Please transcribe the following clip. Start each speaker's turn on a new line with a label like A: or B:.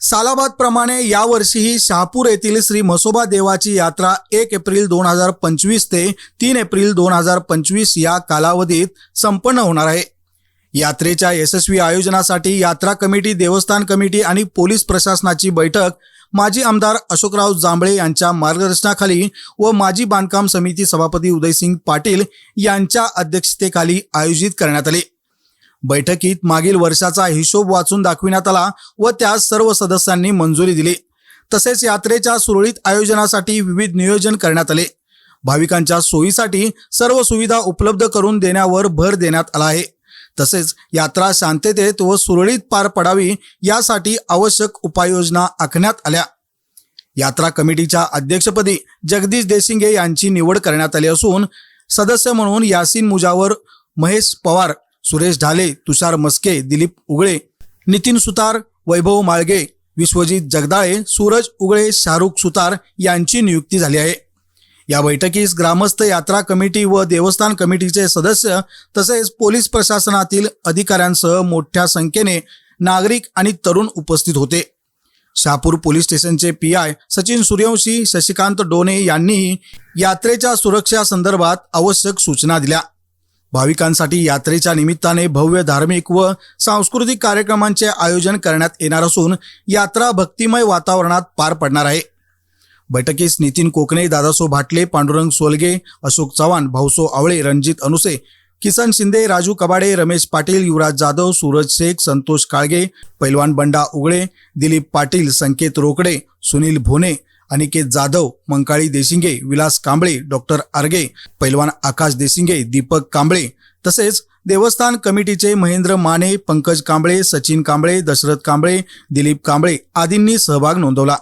A: सालाबाद प्रमाणे यावर्षीही शहापूर येथील श्री म्हसोबा देवाची यात्रा एक एप्रिल दोन हजार पंचवीस ते तीन एप्रिल दोन हजार पंचवीस या कालावधीत संपन्न होणार आहे. यात्रेच्या यशस्वी आयोजनासाठी यात्रा कमिटी देवस्थान कमिटी आणि पोलीस प्रशासनाची बैठक माजी आमदार अशोकराव जांभळे यांच्या मार्गदर्शनाखाली व माजी बांधकाम समिती सभापती उदयसिंग पाटील यांच्या अध्यक्षतेखाली आयोजित करण्यात आली. बैठकीत मागील वर्षाचा हिशोब वाचून दाखविण्यात आला व त्यास सर्व सदस्यांनी मंजुरी दिली. तसेच यात्रेच्या सुरळीत आयोजनासाठी विविध नियोजन करण्यात आले. भाविकांच्या सोयीसाठी सर्व सुविधा उपलब्ध करून देण्यावर भर देण्यात आला आहे. तसेच यात्रा शांततेत व सुरळीत पार पडावी यासाठी आवश्यक उपाययोजना आखण्यात आल्या. यात्रा कमिटीच्या अध्यक्षपदी जगदीश देशिंगे यांची निवड करण्यात आली असून सदस्य म्हणून यासीन मुजावर महेश पवार सुरेश ढाले तुषार मस्के दिलीप उगळे नितीन सुतार वैभव माळगे विश्वजित जगदाळे सूरज उगळे शाहरुख सुतार यांची नियुक्ती झाली आहे. या बैठकीस ग्रामस्थ यात्रा कमिटी व देवस्थान कमिटीचे सदस्य तसेच पोलीस प्रशासनातील अधिकाऱ्यांसह मोठ्या संख्येने नागरिक आणि तरुण उपस्थित होते. शहापूर पोलीस स्टेशनचे पी आय सचिन सूर्यवंशी शशिकांत डोने यांनीही यात्रेच्या सुरक्षा संदर्भात आवश्यक सूचना दिल्या. भाविकांसाठी यात्रेच्या निमित्ताने भव्य धार्मिक व सांस्कृतिक कार्यक्रमांचे आयोजन करण्यात येणार असून यात्रा भक्तिमय वातावरणात पार पडणार आहे. बैठकीस नितीन कोकणे दादासो भाटले पांडुरंग सोलगे अशोक चव्हाण भाऊसो आवळे रणजित अनुसे किसन शिंदे राजू कबाडे रमेश पाटील युवराज जाधव सूरज शेख संतोष काळगे पैलवान बंडा उगळे दिलीप पाटील संकेत रोकडे सुनील भोने अनिकेत जाधव मंकाळी देशिंगे विलास कांबळे डॉक्टर आर्गे पैलवान आकाश देशिंगे दीपक कांबळे तसेच देवस्थान कमिटीचे महेंद्र माने पंकज कांबळे सचिन कांबळे दशरथ कांबळे दिलीप कांबळे आदींनी सहभाग नोंदवला.